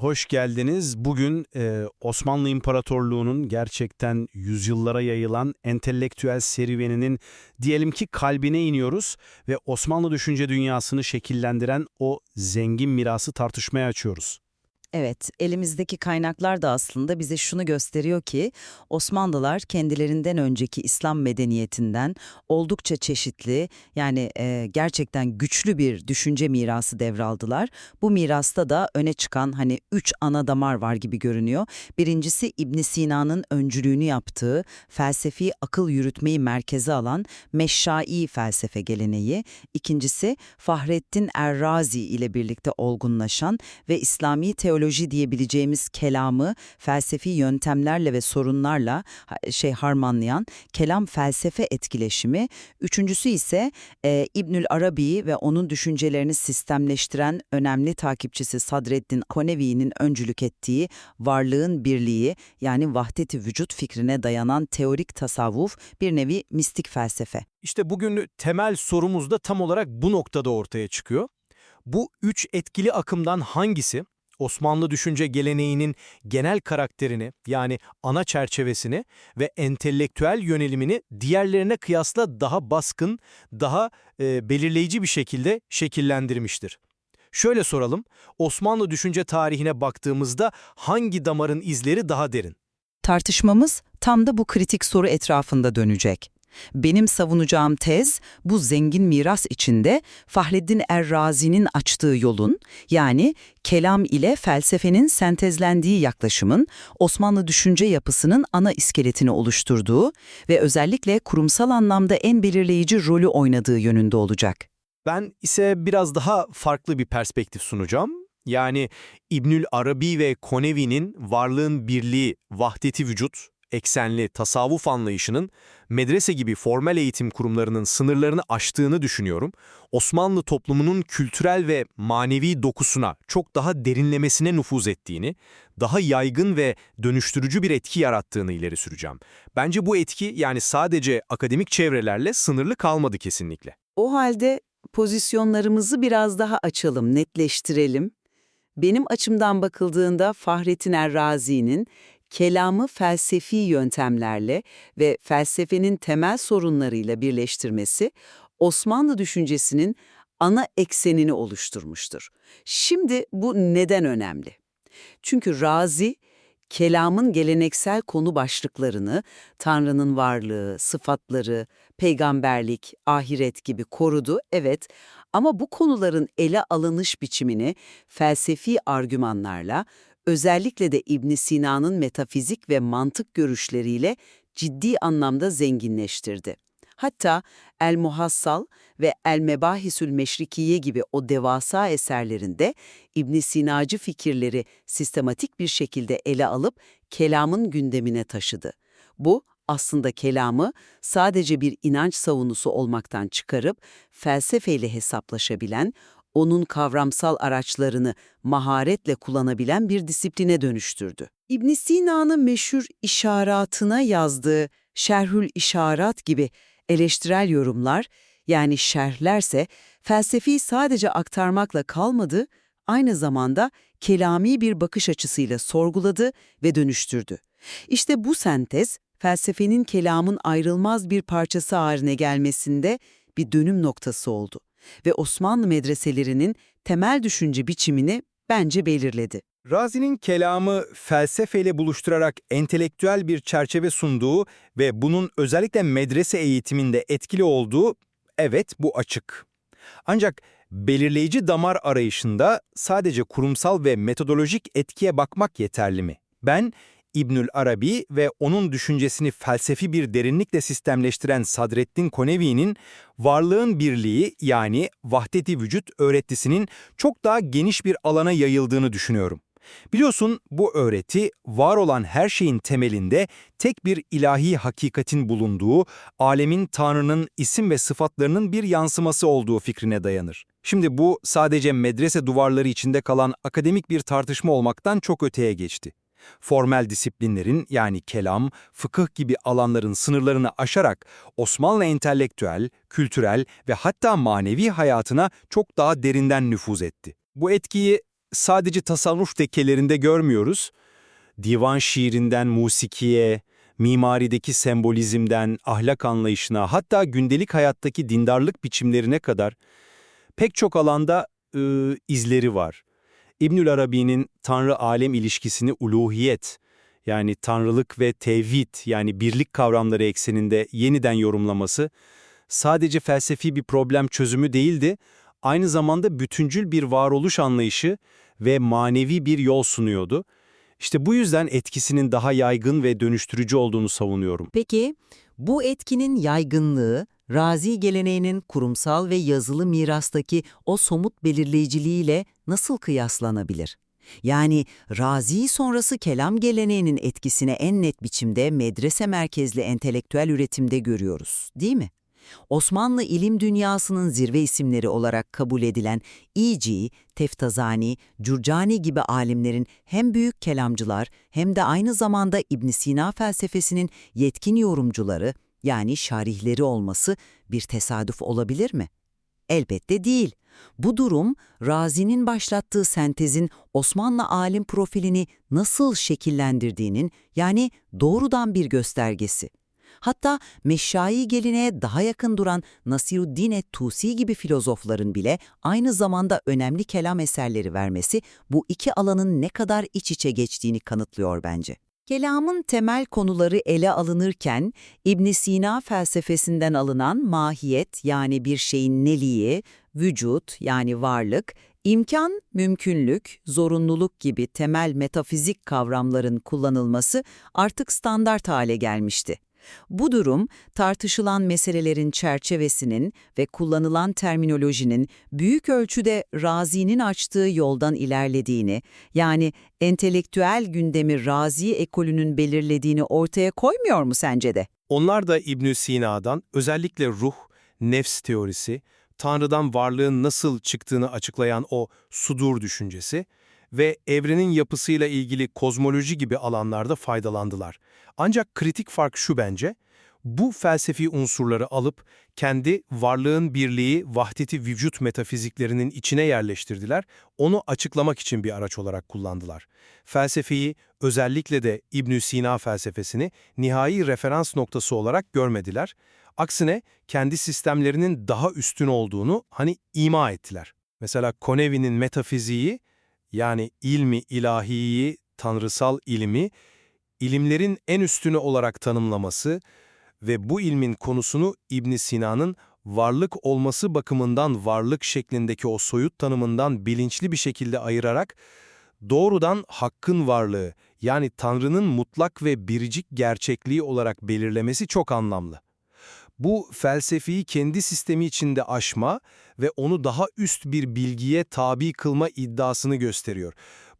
hoş geldiniz. Bugün e, Osmanlı İmparatorluğu'nun gerçekten yüzyıllara yayılan entelektüel serüveninin diyelim ki kalbine iniyoruz ve Osmanlı düşünce dünyasını şekillendiren o zengin mirası tartışmaya açıyoruz. Evet, elimizdeki kaynaklar da aslında bize şunu gösteriyor ki Osmanlılar kendilerinden önceki İslam medeniyetinden oldukça çeşitli yani e, gerçekten güçlü bir düşünce mirası devraldılar. Bu mirasta da öne çıkan hani üç ana damar var gibi görünüyor. Birincisi İbn Sina'nın öncülüğünü yaptığı felsefi akıl yürütmeyi merkeze alan Meşşai felsefe geleneği. İkincisi Fahrettin Errazi ile birlikte olgunlaşan ve İslami teoloji diyebileceğimiz kelamı felsefi yöntemlerle ve sorunlarla şey harmanlayan kelam felsefe etkileşimi. Üçüncüsü ise e, İbnül Arabi ve onun düşüncelerini sistemleştiren önemli takipçisi Sadreddin Konevi'nin öncülük ettiği varlığın birliği yani vahdeti vücut fikrine dayanan teorik tasavvuf bir nevi mistik felsefe. İşte bugün temel sorumuz da tam olarak bu noktada ortaya çıkıyor. Bu üç etkili akımdan hangisi Osmanlı düşünce geleneğinin genel karakterini yani ana çerçevesini ve entelektüel yönelimini diğerlerine kıyasla daha baskın, daha e, belirleyici bir şekilde şekillendirmiştir? Şöyle soralım, Osmanlı düşünce tarihine baktığımızda hangi damarın izleri daha derin? Tartışmamız tam da bu kritik soru etrafında dönecek. Benim savunacağım tez bu zengin miras içinde Fahreddin Errazi'nin açtığı yolun yani kelam ile felsefenin sentezlendiği yaklaşımın Osmanlı düşünce yapısının ana iskeletini oluşturduğu ve özellikle kurumsal anlamda en belirleyici rolü oynadığı yönünde olacak. Ben ise biraz daha farklı bir perspektif sunacağım. Yani İbnül Arabi ve Konevi'nin varlığın birliği, vahdeti vücut, eksenli tasavvuf anlayışının medrese gibi formal eğitim kurumlarının sınırlarını aştığını düşünüyorum. Osmanlı toplumunun kültürel ve manevi dokusuna çok daha derinlemesine nüfuz ettiğini, daha yaygın ve dönüştürücü bir etki yarattığını ileri süreceğim. Bence bu etki yani sadece akademik çevrelerle sınırlı kalmadı kesinlikle. O halde pozisyonlarımızı biraz daha açalım, netleştirelim. Benim açımdan bakıldığında Fahrettin Errazi'nin kelamı felsefi yöntemlerle ve felsefenin temel sorunlarıyla birleştirmesi Osmanlı düşüncesinin ana eksenini oluşturmuştur. Şimdi bu neden önemli? Çünkü Razi, kelamın geleneksel konu başlıklarını, Tanrı'nın varlığı, sıfatları, peygamberlik, ahiret gibi korudu, evet ama bu konuların ele alınış biçimini felsefi argümanlarla, özellikle de İbn Sina'nın metafizik ve mantık görüşleriyle ciddi anlamda zenginleştirdi. Hatta El Muhassal ve El Mebahisül Meşrikiye gibi o devasa eserlerinde İbn Sinacı fikirleri sistematik bir şekilde ele alıp kelamın gündemine taşıdı. Bu aslında kelamı sadece bir inanç savunusu olmaktan çıkarıp felsefeyle hesaplaşabilen, onun kavramsal araçlarını maharetle kullanabilen bir disipline dönüştürdü. İbn Sina'nın meşhur işaratına yazdığı Şerhül İşarat gibi eleştirel yorumlar, yani şerhlerse felsefi sadece aktarmakla kalmadı, aynı zamanda kelami bir bakış açısıyla sorguladı ve dönüştürdü. İşte bu sentez, felsefenin kelamın ayrılmaz bir parçası haline gelmesinde bir dönüm noktası oldu ve Osmanlı medreselerinin temel düşünce biçimini bence belirledi. Razi'nin kelamı felsefeyle buluşturarak entelektüel bir çerçeve sunduğu ve bunun özellikle medrese eğitiminde etkili olduğu, evet bu açık. Ancak belirleyici damar arayışında sadece kurumsal ve metodolojik etkiye bakmak yeterli mi? Ben İbnül Arabi ve onun düşüncesini felsefi bir derinlikle sistemleştiren Sadreddin Konevi'nin varlığın birliği yani vahdeti vücut öğretisinin çok daha geniş bir alana yayıldığını düşünüyorum. Biliyorsun bu öğreti var olan her şeyin temelinde tek bir ilahi hakikatin bulunduğu, alemin Tanrı'nın isim ve sıfatlarının bir yansıması olduğu fikrine dayanır. Şimdi bu sadece medrese duvarları içinde kalan akademik bir tartışma olmaktan çok öteye geçti. Formel disiplinlerin yani kelam, fıkıh gibi alanların sınırlarını aşarak Osmanlı entelektüel, kültürel ve hatta manevi hayatına çok daha derinden nüfuz etti. Bu etkiyi sadece tasavvuf tekkelerinde görmüyoruz. Divan şiirinden musikiye, mimarideki sembolizmden ahlak anlayışına, hatta gündelik hayattaki dindarlık biçimlerine kadar pek çok alanda e, izleri var. İbnül Arabi'nin Tanrı-alem ilişkisini uluhiyet, yani tanrılık ve tevhid yani birlik kavramları ekseninde yeniden yorumlaması sadece felsefi bir problem çözümü değildi, aynı zamanda bütüncül bir varoluş anlayışı ve manevi bir yol sunuyordu. İşte bu yüzden etkisinin daha yaygın ve dönüştürücü olduğunu savunuyorum. Peki, bu etkinin yaygınlığı, Razi geleneğinin kurumsal ve yazılı mirastaki o somut belirleyiciliğiyle nasıl kıyaslanabilir? Yani Razi sonrası kelam geleneğinin etkisini en net biçimde medrese merkezli entelektüel üretimde görüyoruz, değil mi? Osmanlı ilim dünyasının zirve isimleri olarak kabul edilen İci, Teftazani, Curcani gibi alimlerin hem büyük kelamcılar hem de aynı zamanda İbn Sina felsefesinin yetkin yorumcuları yani şarihleri olması bir tesadüf olabilir mi? Elbette değil. Bu durum, Razi'nin başlattığı sentezin Osmanlı alim profilini nasıl şekillendirdiğinin yani doğrudan bir göstergesi. Hatta meşşai geleneğe daha yakın duran Nasiruddin et-Tusi gibi filozofların bile aynı zamanda önemli kelam eserleri vermesi bu iki alanın ne kadar iç içe geçtiğini kanıtlıyor bence. Kelamın temel konuları ele alınırken İbn Sina felsefesinden alınan mahiyet yani bir şeyin neliği, vücut yani varlık, imkan, mümkünlük, zorunluluk gibi temel metafizik kavramların kullanılması artık standart hale gelmişti. Bu durum, tartışılan meselelerin çerçevesinin ve kullanılan terminolojinin büyük ölçüde Razi'nin açtığı yoldan ilerlediğini, yani entelektüel gündemi Razi ekolünün belirlediğini ortaya koymuyor mu sence de? Onlar da İbn Sina'dan özellikle ruh, nefs teorisi, Tanrı'dan varlığın nasıl çıktığını açıklayan o sudur düşüncesi ve evrenin yapısıyla ilgili kozmoloji gibi alanlarda faydalandılar. Ancak kritik fark şu bence, bu felsefi unsurları alıp kendi varlığın birliği, vahdeti vücut metafiziklerinin içine yerleştirdiler, onu açıklamak için bir araç olarak kullandılar. Felsefeyi, özellikle de İbn Sina felsefesini nihai referans noktası olarak görmediler. Aksine kendi sistemlerinin daha üstün olduğunu hani ima ettiler. Mesela Konevi'nin metafiziği, yani ilmi ilahiyi, tanrısal ilmi, ilimlerin en üstünü olarak tanımlaması ve bu ilmin konusunu İbn Sina'nın varlık olması bakımından varlık şeklindeki o soyut tanımından bilinçli bir şekilde ayırarak doğrudan hakkın varlığı yani Tanrı'nın mutlak ve biricik gerçekliği olarak belirlemesi çok anlamlı. Bu felsefeyi kendi sistemi içinde aşma ve onu daha üst bir bilgiye tabi kılma iddiasını gösteriyor.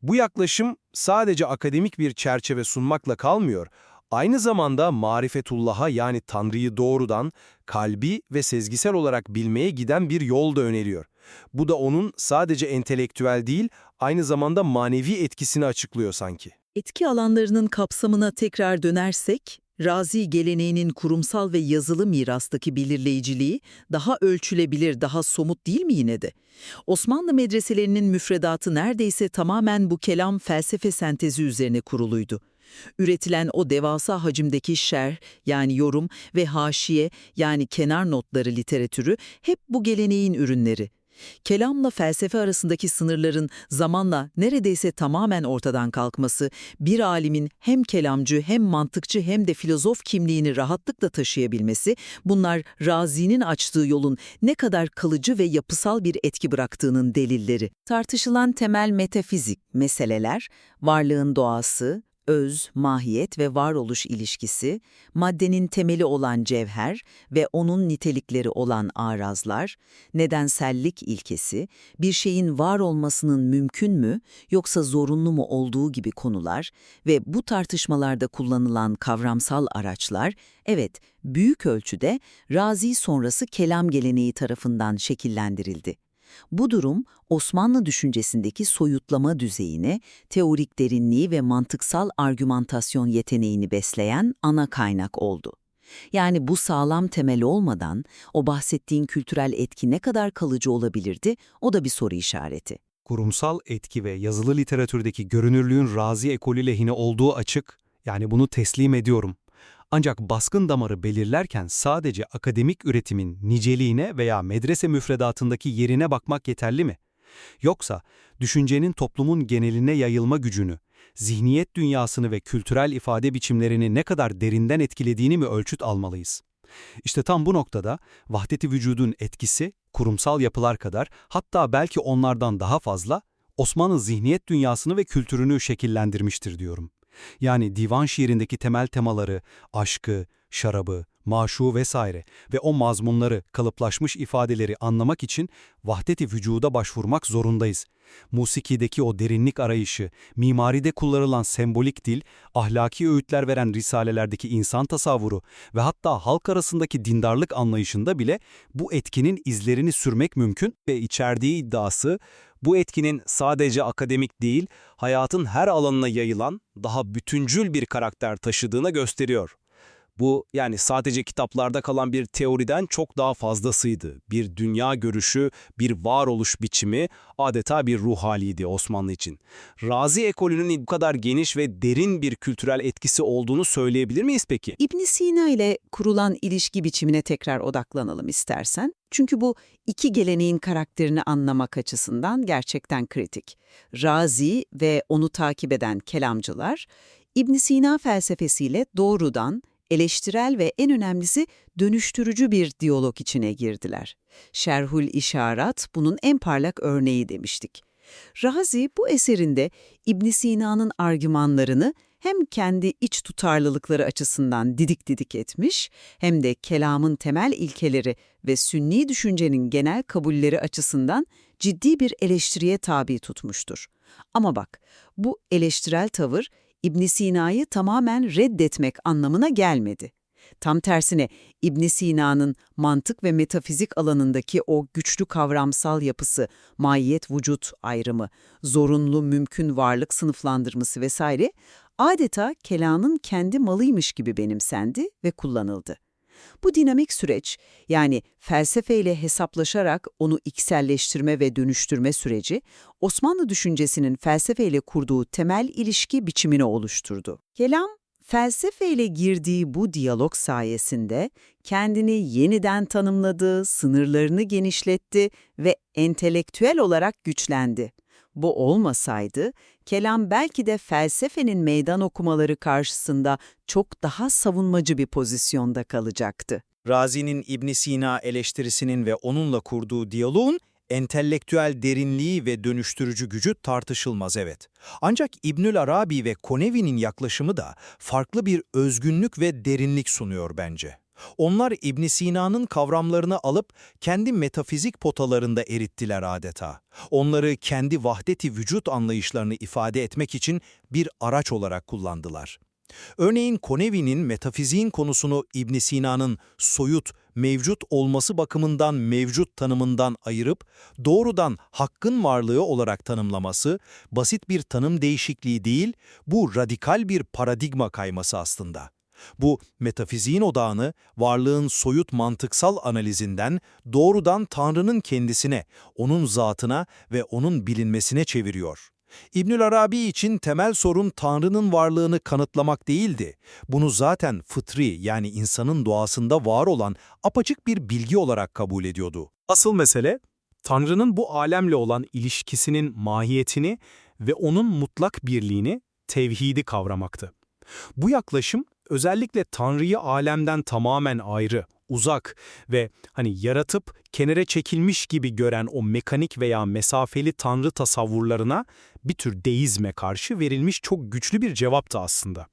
Bu yaklaşım sadece akademik bir çerçeve sunmakla kalmıyor, aynı zamanda marifetullah'a yani Tanrı'yı doğrudan, kalbi ve sezgisel olarak bilmeye giden bir yol da öneriyor. Bu da onun sadece entelektüel değil, aynı zamanda manevi etkisini açıklıyor sanki. Etki alanlarının kapsamına tekrar dönersek, Razi geleneğinin kurumsal ve yazılı mirastaki belirleyiciliği daha ölçülebilir, daha somut değil mi yine de? Osmanlı medreselerinin müfredatı neredeyse tamamen bu kelam felsefe sentezi üzerine kuruluydu. Üretilen o devasa hacimdeki şerh yani yorum ve haşiye yani kenar notları literatürü hep bu geleneğin ürünleri. Kelamla felsefe arasındaki sınırların zamanla neredeyse tamamen ortadan kalkması, bir alimin hem kelamcı hem mantıkçı hem de filozof kimliğini rahatlıkla taşıyabilmesi, bunlar Razi'nin açtığı yolun ne kadar kalıcı ve yapısal bir etki bıraktığının delilleri. Tartışılan temel metafizik meseleler, varlığın doğası, öz, mahiyet ve varoluş ilişkisi, maddenin temeli olan cevher ve onun nitelikleri olan arazlar, nedensellik ilkesi, bir şeyin var olmasının mümkün mü yoksa zorunlu mu olduğu gibi konular ve bu tartışmalarda kullanılan kavramsal araçlar, evet büyük ölçüde Razi sonrası kelam geleneği tarafından şekillendirildi. Bu durum Osmanlı düşüncesindeki soyutlama düzeyini, teorik derinliği ve mantıksal argümantasyon yeteneğini besleyen ana kaynak oldu. Yani bu sağlam temel olmadan o bahsettiğin kültürel etki ne kadar kalıcı olabilirdi o da bir soru işareti. kurumsal etki ve yazılı literatürdeki görünürlüğün Razi ekolü lehine olduğu açık, yani bunu teslim ediyorum. Ancak baskın damarı belirlerken sadece akademik üretimin niceliğine veya medrese müfredatındaki yerine bakmak yeterli mi? Yoksa düşüncenin toplumun geneline yayılma gücünü, zihniyet dünyasını ve kültürel ifade biçimlerini ne kadar derinden etkilediğini mi ölçüt almalıyız? İşte tam bu noktada vahdeti vücudun etkisi, kurumsal yapılar kadar hatta belki onlardan daha fazla Osmanlı zihniyet dünyasını ve kültürünü şekillendirmiştir diyorum. Yani divan şiirindeki temel temaları, aşkı, şarabı, maşu vesaire ve o mazmunları, kalıplaşmış ifadeleri anlamak için vahdeti vücuda başvurmak zorundayız. Musikideki o derinlik arayışı, mimaride kullanılan sembolik dil, ahlaki öğütler veren risalelerdeki insan tasavvuru ve hatta halk arasındaki dindarlık anlayışında bile bu etkinin izlerini sürmek mümkün ve içerdiği iddiası bu etkinin sadece akademik değil, hayatın her alanına yayılan daha bütüncül bir karakter taşıdığına gösteriyor. Bu yani sadece kitaplarda kalan bir teoriden çok daha fazlasıydı. Bir dünya görüşü, bir varoluş biçimi, adeta bir ruh haliydi Osmanlı için. Razi ekolünün bu kadar geniş ve derin bir kültürel etkisi olduğunu söyleyebilir miyiz peki? İbn Sina ile kurulan ilişki biçimine tekrar odaklanalım istersen. Çünkü bu iki geleneğin karakterini anlamak açısından gerçekten kritik. Razi ve onu takip eden kelamcılar, İbn Sina felsefesiyle doğrudan eleştirel ve en önemlisi dönüştürücü bir diyalog içine girdiler. Şerhül İşarat bunun en parlak örneği demiştik. Razi bu eserinde İbn Sina'nın argümanlarını hem kendi iç tutarlılıkları açısından didik didik etmiş, hem de kelamın temel ilkeleri ve sünni düşüncenin genel kabulleri açısından ciddi bir eleştiriye tabi tutmuştur. Ama bak, bu eleştirel tavır İbn Sina'yı tamamen reddetmek anlamına gelmedi. Tam tersine İbn Sina'nın mantık ve metafizik alanındaki o güçlü kavramsal yapısı, mahiyet vücut ayrımı, zorunlu mümkün varlık sınıflandırması vesaire adeta kelamın kendi malıymış gibi benimsendi ve kullanıldı. Bu dinamik süreç, yani felsefeyle hesaplaşarak onu ikselleştirme ve dönüştürme süreci, Osmanlı düşüncesinin felsefeyle kurduğu temel ilişki biçimini oluşturdu. Kelam, felsefeyle girdiği bu diyalog sayesinde kendini yeniden tanımladı, sınırlarını genişletti ve entelektüel olarak güçlendi. Bu olmasaydı, kelam belki de felsefenin meydan okumaları karşısında çok daha savunmacı bir pozisyonda kalacaktı. Razi'nin İbn Sina eleştirisinin ve onunla kurduğu diyaloğun entelektüel derinliği ve dönüştürücü gücü tartışılmaz evet. Ancak İbnül Arabi ve Konevi'nin yaklaşımı da farklı bir özgünlük ve derinlik sunuyor bence. Onlar İbn Sina'nın kavramlarını alıp kendi metafizik potalarında erittiler adeta. Onları kendi vahdeti vücut anlayışlarını ifade etmek için bir araç olarak kullandılar. Örneğin Konevi'nin metafiziğin konusunu İbn Sina'nın soyut, mevcut olması bakımından mevcut tanımından ayırıp doğrudan hakkın varlığı olarak tanımlaması basit bir tanım değişikliği değil, bu radikal bir paradigma kayması aslında. Bu metafiziğin odağını varlığın soyut mantıksal analizinden doğrudan Tanrı'nın kendisine, onun zatına ve onun bilinmesine çeviriyor. İbnül Arabi için temel sorun Tanrı'nın varlığını kanıtlamak değildi. Bunu zaten fıtri yani insanın doğasında var olan apaçık bir bilgi olarak kabul ediyordu. Asıl mesele, Tanrı'nın bu alemle olan ilişkisinin mahiyetini ve onun mutlak birliğini, tevhidi kavramaktı. Bu yaklaşım özellikle Tanrı'yı alemden tamamen ayrı, uzak ve hani yaratıp kenara çekilmiş gibi gören o mekanik veya mesafeli Tanrı tasavvurlarına bir tür deizme karşı verilmiş çok güçlü bir cevaptı aslında.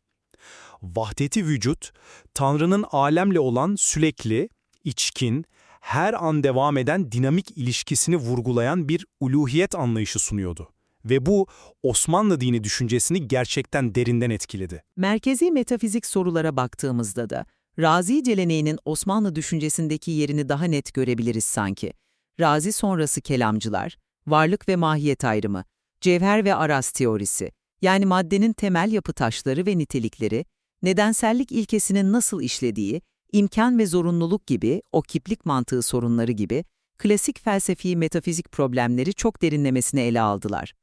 Vahdeti vücut, Tanrı'nın alemle olan sürekli, içkin, her an devam eden dinamik ilişkisini vurgulayan bir uluhiyet anlayışı sunuyordu. Ve bu Osmanlı dini düşüncesini gerçekten derinden etkiledi. Merkezi metafizik sorulara baktığımızda da Razi geleneğinin Osmanlı düşüncesindeki yerini daha net görebiliriz sanki. Razi sonrası kelamcılar, varlık ve mahiyet ayrımı, cevher ve araz teorisi, yani maddenin temel yapı taşları ve nitelikleri, nedensellik ilkesinin nasıl işlediği, imkan ve zorunluluk gibi, o kiplik mantığı sorunları gibi klasik felsefi metafizik problemleri çok derinlemesine ele aldılar.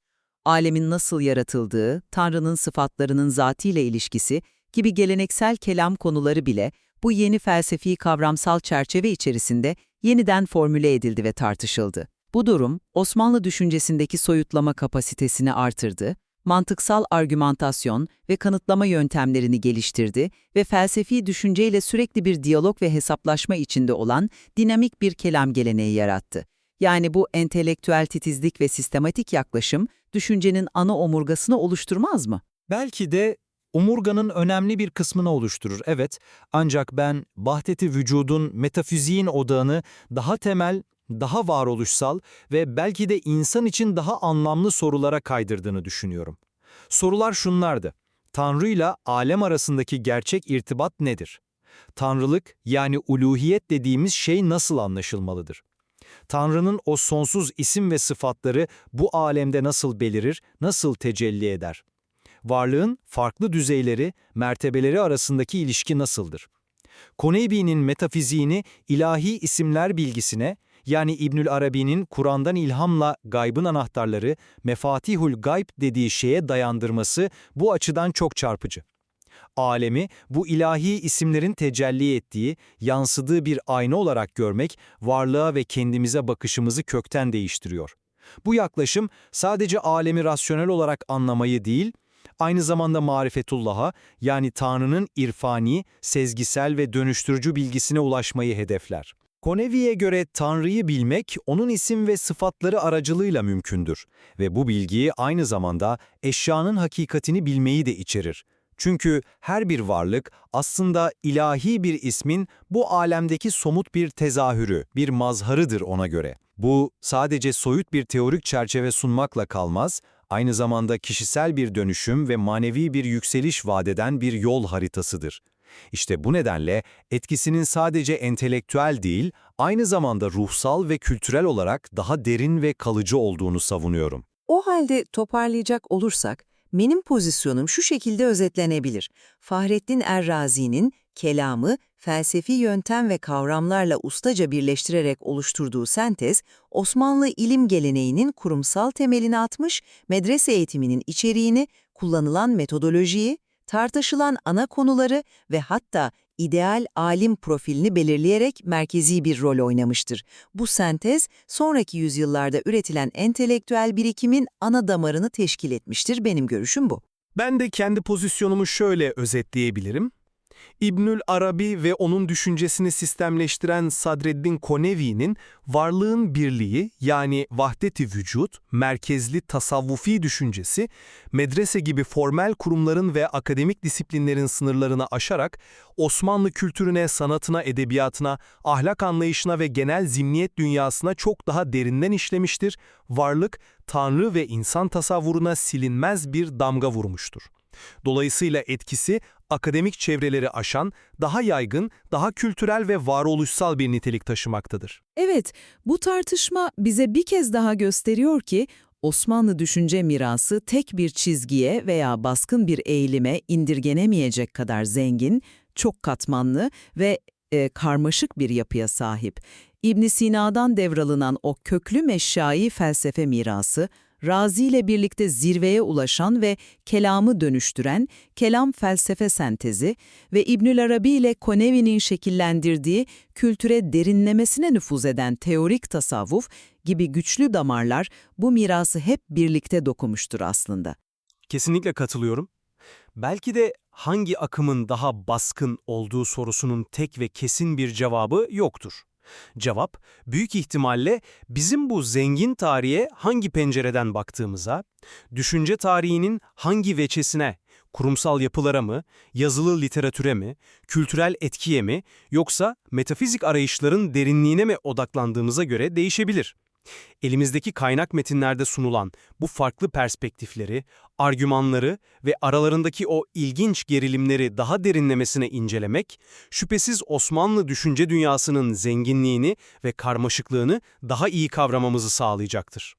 Alemin nasıl yaratıldığı, Tanrı'nın sıfatlarının zatiyle ilişkisi gibi geleneksel kelam konuları bile bu yeni felsefi kavramsal çerçeve içerisinde yeniden formüle edildi ve tartışıldı. Bu durum, Osmanlı düşüncesindeki soyutlama kapasitesini artırdı, mantıksal argümantasyon ve kanıtlama yöntemlerini geliştirdi ve felsefi düşünceyle sürekli bir diyalog ve hesaplaşma içinde olan dinamik bir kelam geleneği yarattı. Yani bu entelektüel titizlik ve sistematik yaklaşım, düşüncenin ana omurgasını oluşturmaz mı? Belki de omurganın önemli bir kısmını oluşturur, evet. Ancak ben Vahdeti Vücud'un metafiziğin odağını daha temel, daha varoluşsal ve belki de insan için daha anlamlı sorulara kaydırdığını düşünüyorum. Sorular şunlardı. Tanrı ile alem arasındaki gerçek irtibat nedir? Tanrılık yani uluhiyet dediğimiz şey nasıl anlaşılmalıdır? Tanrı'nın o sonsuz isim ve sıfatları bu alemde nasıl belirir, nasıl tecelli eder? Varlığın farklı düzeyleri, mertebeleri arasındaki ilişki nasıldır? Koneybi'nin metafiziğini ilahi isimler bilgisine, yani İbnül Arabi'nin Kur'an'dan ilhamla gaybın anahtarları, mefatihul gayb dediği şeye dayandırması bu açıdan çok çarpıcı. Alemi bu ilahi isimlerin tecelli ettiği, yansıdığı bir ayna olarak görmek, varlığa ve kendimize bakışımızı kökten değiştiriyor. Bu yaklaşım sadece alemi rasyonel olarak anlamayı değil, aynı zamanda marifetullah'a yani Tanrı'nın irfani, sezgisel ve dönüştürücü bilgisine ulaşmayı hedefler. Konevi'ye göre Tanrı'yı bilmek, onun isim ve sıfatları aracılığıyla mümkündür ve bu bilgiyi aynı zamanda eşyanın hakikatini bilmeyi de içerir. Çünkü her bir varlık aslında ilahi bir ismin bu alemdeki somut bir tezahürü, bir mazharıdır ona göre. Bu sadece soyut bir teorik çerçeve sunmakla kalmaz, aynı zamanda kişisel bir dönüşüm ve manevi bir yükseliş vadeden bir yol haritasıdır. İşte bu nedenle etkisinin sadece entelektüel değil, aynı zamanda ruhsal ve kültürel olarak daha derin ve kalıcı olduğunu savunuyorum. O halde toparlayacak olursak, benim pozisyonum şu şekilde özetlenebilir. Fahrettin Errazi'nin kelamı, felsefi yöntem ve kavramlarla ustaca birleştirerek oluşturduğu sentez, Osmanlı ilim geleneğinin kurumsal temelini atmış, medrese eğitiminin içeriğini, kullanılan metodolojiyi, tartışılan ana konuları ve hatta ideal alim profilini belirleyerek merkezi bir rol oynamıştır. Bu sentez, sonraki yüzyıllarda üretilen entelektüel birikimin ana damarını teşkil etmiştir. Benim görüşüm bu. Ben de kendi pozisyonumu şöyle özetleyebilirim. İbnül Arabi ve onun düşüncesini sistemleştiren Sadreddin Konevi'nin varlığın birliği yani vahdeti vücut, merkezli tasavvufi düşüncesi, medrese gibi formel kurumların ve akademik disiplinlerin sınırlarını aşarak Osmanlı kültürüne, sanatına, edebiyatına, ahlak anlayışına ve genel zimniyet dünyasına çok daha derinden işlemiştir, varlık, tanrı ve insan tasavvuruna silinmez bir damga vurmuştur. Dolayısıyla etkisi akademik çevreleri aşan, daha yaygın, daha kültürel ve varoluşsal bir nitelik taşımaktadır. Evet, bu tartışma bize bir kez daha gösteriyor ki Osmanlı düşünce mirası tek bir çizgiye veya baskın bir eğilime indirgenemeyecek kadar zengin, çok katmanlı ve e, karmaşık bir yapıya sahip. İbn Sina'dan devralınan o köklü meşşai felsefe mirası, Razi ile birlikte zirveye ulaşan ve kelamı dönüştüren kelam felsefe sentezi ve İbnül Arabi ile Konevi'nin şekillendirdiği kültüre derinlemesine nüfuz eden teorik tasavvuf gibi güçlü damarlar bu mirası hep birlikte dokumuştur aslında. Kesinlikle katılıyorum. Belki de hangi akımın daha baskın olduğu sorusunun tek ve kesin bir cevabı yoktur. Cevap, büyük ihtimalle bizim bu zengin tarihe hangi pencereden baktığımıza, düşünce tarihinin hangi veçesine, kurumsal yapılara mı, yazılı literatüre mi, kültürel etkiye mi, yoksa metafizik arayışların derinliğine mi odaklandığımıza göre değişebilir. Elimizdeki kaynak metinlerde sunulan bu farklı perspektifleri, argümanları ve aralarındaki o ilginç gerilimleri daha derinlemesine incelemek, şüphesiz Osmanlı düşünce dünyasının zenginliğini ve karmaşıklığını daha iyi kavramamızı sağlayacaktır.